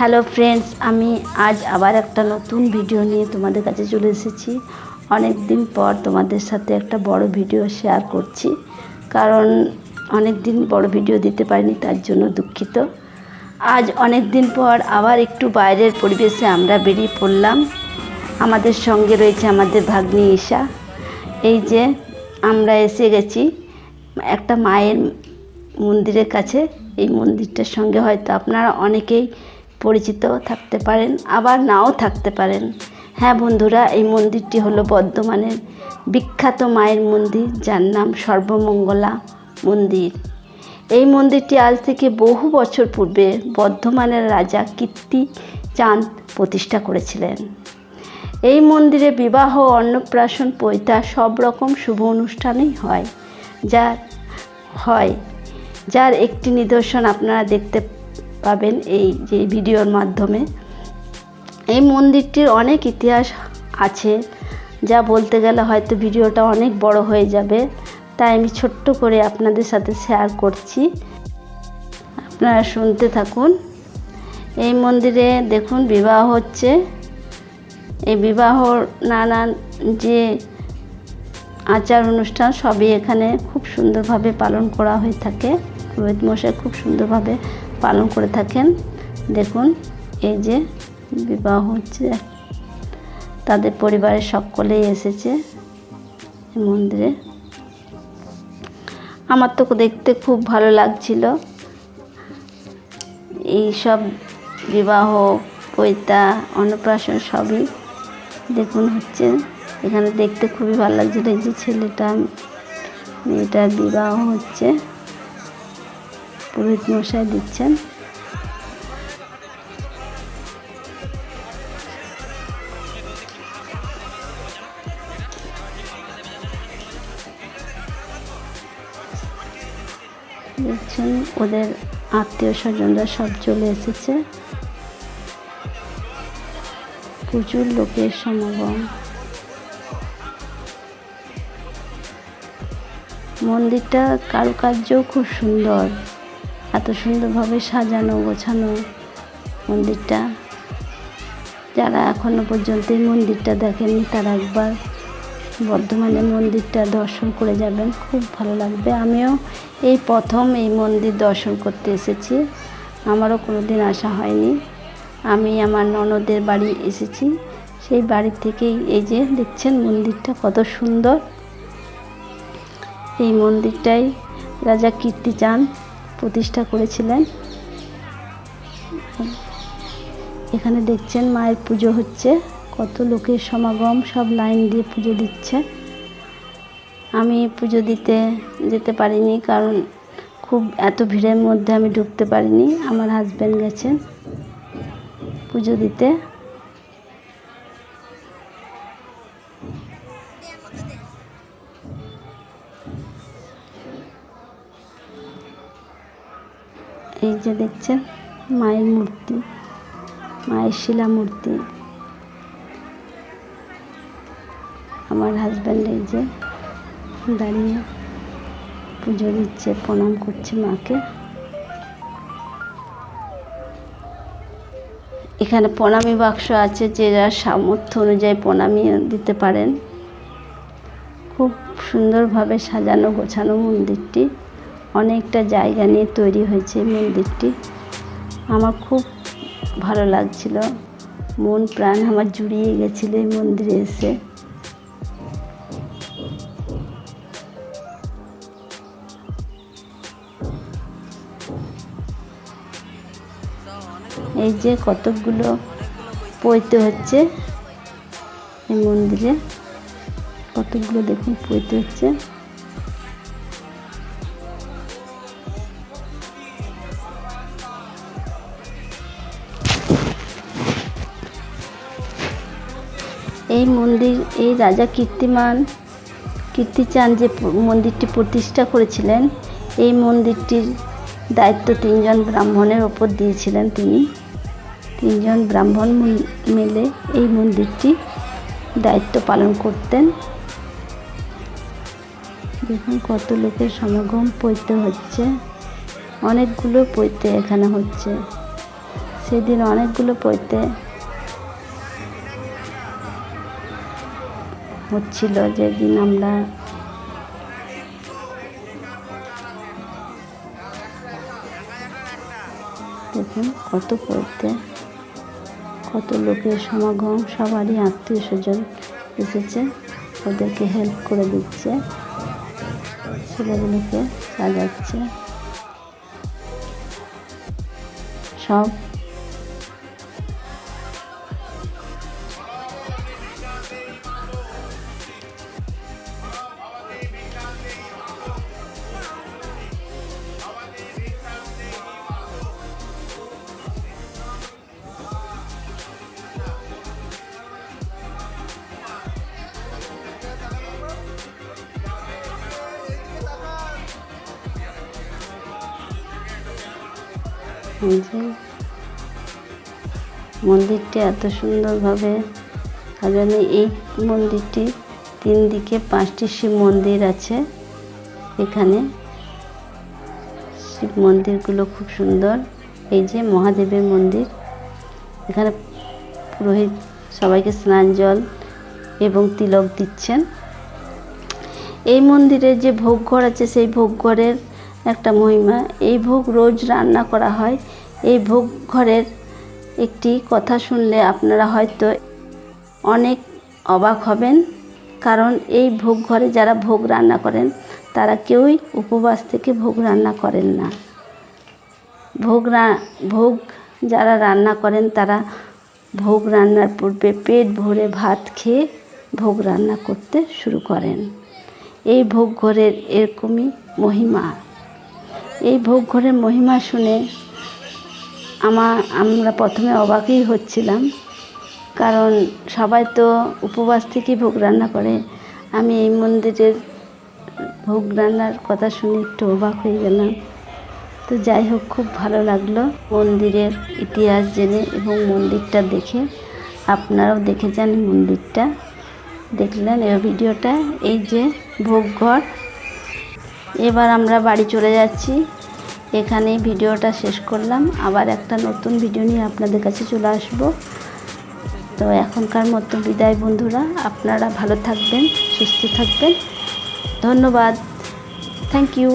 Hello friends আমি আজ আবার একটা নতুন ভিডিও নিয়ে তোমাদের কাছে চলে এসেছি। অনেক দিন পর তোমাদের সাথে একটা বড় ভিডিও শেয়ার করছি। কারণ অনেক দিন বড় ভিডিও দিতে পারিনি, তার জন্য দুঃখিত। আজ অনেক দিন পর আবার একটু বাইরের পরিবেশে আমরা বেরিয়ে পড়লাম। আমাদের সঙ্গে রয়েছে আমাদের ভাগ্নি ঈশা। এই যে আমরা এসে গেছি একটা মায়ের মন্দিরের কাছে। এই মন্দিরটার সঙ্গে হয়তো আপনারা অনেকেই পরিচিত থাকতে পারেন, আবার নাও থাকতে পারেন। হ্যাঁ বন্ধুরা, এই মন্দিরটি হলো বর্ধমানের বিখ্যাত মায়ের মন্দির, যার নাম সর্বমঙ্গলা মন্দির। এই মন্দিরটি আজ থেকে বহু বছর পূর্বে বর্ধমানের রাজা কীর্তি চাঁদ প্রতিষ্ঠা করেছিলেন। এই মন্দিরে বিবাহ, অন্নপ্রাশন, পৈতা সব রকম শুভ অনুষ্ঠানই হয়। যার হয়, যার একটি নিদর্শন আপনারা দেখতে পাবেন এই যে ভিডিওর মাধ্যমে। এই মন্দিরটির অনেক ইতিহাস আছে, যা বলতে গেলে হয়তো ভিডিওটা অনেক বড় হয়ে যাবে। তাই আমি ছোট্ট করে আপনাদের সাথে শেয়ার করছি। আপনারা শুনতে থাকুন। এই মন্দিরে দেখুন বিবাহ হচ্ছে। এই বিবাহ নানান যে আচার অনুষ্ঠান সবই এখানে খুব সুন্দরভাবে পালন করা হয়ে থাকে। পুরোহিত মশাই খুব সুন্দরভাবে পালন করে থাকেন। দেখুন, এই যে বিবাহ হচ্ছে। তাদের পরিবারের সকলেই এসেছে মন্দিরে। আমার তো দেখতে খুব ভালো লাগছিল। এই সব বিবাহ, পৈতা, অন্নপ্রাশন সবই দেখুন হচ্ছে। এখানে দেখতে খুবই ভালো লাগছিল। এই যে ছেলেটা, মেয়েটার বিবাহ হচ্ছে। পুরোহিত মশাই দিচ্ছেন। দেখছেন, ওদের আত্মীয় স্বজনরা সব চলে এসেছে। প্রচুর লোকের সমাগম। মন্দিরটা কারুকার্যও খুব সুন্দর। এত সুন্দরভাবে সাজানো, গোছানো মন্দিরটা। যারা এখনও পর্যন্ত এই মন্দিরটা দেখেননি, তারা একবার বর্ধমানের মন্দিরটা দর্শন করে যাবেন। খুব ভালো লাগবে। আমিও এই প্রথম এই মন্দির দর্শন করতে এসেছি। আমারও কোনো দিন আসা হয়নি। আমি আমার ননদের বাড়ি এসেছি। সেই বাড়ি থেকেই এই যে দেখছেন মন্দিরটা কত সুন্দর। এই মন্দিরটাই রাজা কীর্তিচাঁদ প্রতিষ্ঠা করেছিলেন। এখানে দেখছেন মায়ের পুজো হচ্ছে, কত লোকের সমাগম, সব লাইন দিয়ে পুজো দিচ্ছে। আমি পুজো দিতে যেতে পারিনি কারণ খুব এত ভিড়ের মধ্যে আমি ঢুকতে পারিনি, আমার হাজব্যান্ড গেছেন পুজো দিতে। এই যে দেখছেন, মায়ের মূর্তি, মায়ের শিলা মূর্তি আমার হাজব্যান্ড এই যে দাঁড়িয়ে পুজো দিচ্ছে, প্রণাম করছে মাকে। এখানে প্রণামী বাক্স আছে যে যার সামর্থ্য অনুযায়ী প্রণামী দিতে পারেন। খুব সুন্দরভাবে সাজানো গোছানো মন্দিরটি। অনেকটা জায়গা নিয়ে তৈরি হয়েছে মন্দিরটি। আমার খুব ভালো লাগছিল। মন, প্রাণ আমার জুড়িয়ে গেছিল এই মন্দিরে এসে। এই যে কতকগুলো পইতে হচ্ছে এই মন্দিরে। কতগুলো দেখুন পইতে হচ্ছে। এই মন্দির, এই রাজা কীর্তিমান কীর্তিচাঁদ যে মন্দিরটি প্রতিষ্ঠা করেছিলেন, এই মন্দিরটির দায়িত্ব তিনজন ব্রাহ্মণের ওপর দিয়েছিলেন তিনি। তিনজন ব্রাহ্মণ মিলে এই মন্দিরটি দায়িত্ব পালন করতেন। দেখুন কত লোকের সমাগম পৈতে হচ্ছে। অনেকগুলো পৈতে এখানে হচ্ছে। সেদিন অনেকগুলো পড়তে হচ্ছিল যেদিন আমরা দেখুন কত পড়তে, কত লোকের সমাগম, সবারই আত্মীয় স্বজন এসেছে, ওদেরকে হেল্প করে দিচ্ছে, ছেলেগুলোকে সাজাচ্ছে। সব যে মন্দিরটি এত সুন্দরভাবে সাজানো। এই মন্দিরটি তিন দিকে পাঁচটি শিব মন্দির আছে এখানে। শিব মন্দিরগুলো খুব সুন্দর। এই যে মহাদেবের মন্দির। এখানে পুরোহিত সবাইকে স্নান জল এবং তিলক দিচ্ছেন। এই মন্দিরে যে ভোগ ঘর আছে, সেই ভোগ ঘরের একটা মহিমা। এই ভোগ রোজ রান্না করা হয়। এই ভোগ ঘরের একটি কথা শুনলে আপনারা হয়তো অনেক অবাক হবেন। কারণ এই ভোগ ঘরে যারা ভোগ রান্না করেন, তারা কেউই উপবাস থেকে ভোগ রান্না করেন না। ভোগ ভোগ যারা রান্না করেন, তারা ভোগ রান্নার পূর্বে পেট ভরে ভাত খেয়ে ভোগ রান্না করতে শুরু করেন। এই ভোগ ঘরের এরকমই মহিমা। এই ভোগ ঘরের মহিমা শুনে আমার, আমরা প্রথমে অবাকই হচ্ছিলাম। কারণ সবাই তো উপবাস থেকেই ভোগ রান্না করে। আমি এই মন্দিরের ভোগ রান্নার কথা শুনে একটু অবাক হয়ে গেলাম। তো যাই হোক, খুব ভালো লাগল মন্দিরের ইতিহাস জেনে এবং মন্দিরটা দেখে। আপনারাও দেখে যান মন্দিরটা। দেখলেন এই ভিডিওটা, এই যে ভোগঘর এবার আমরা বাড়ি চলে যাচ্ছি। এখানেই ভিডিওটা শেষ করলাম। আবার একটা নতুন ভিডিও নিয়ে আপনাদের কাছে চলে আসব। তো এখনকার মতো বিদায় বন্ধুরা, আপনারা ভালো থাকবেন, সুস্থ থাকবেন। ধন্যবাদ। Thank you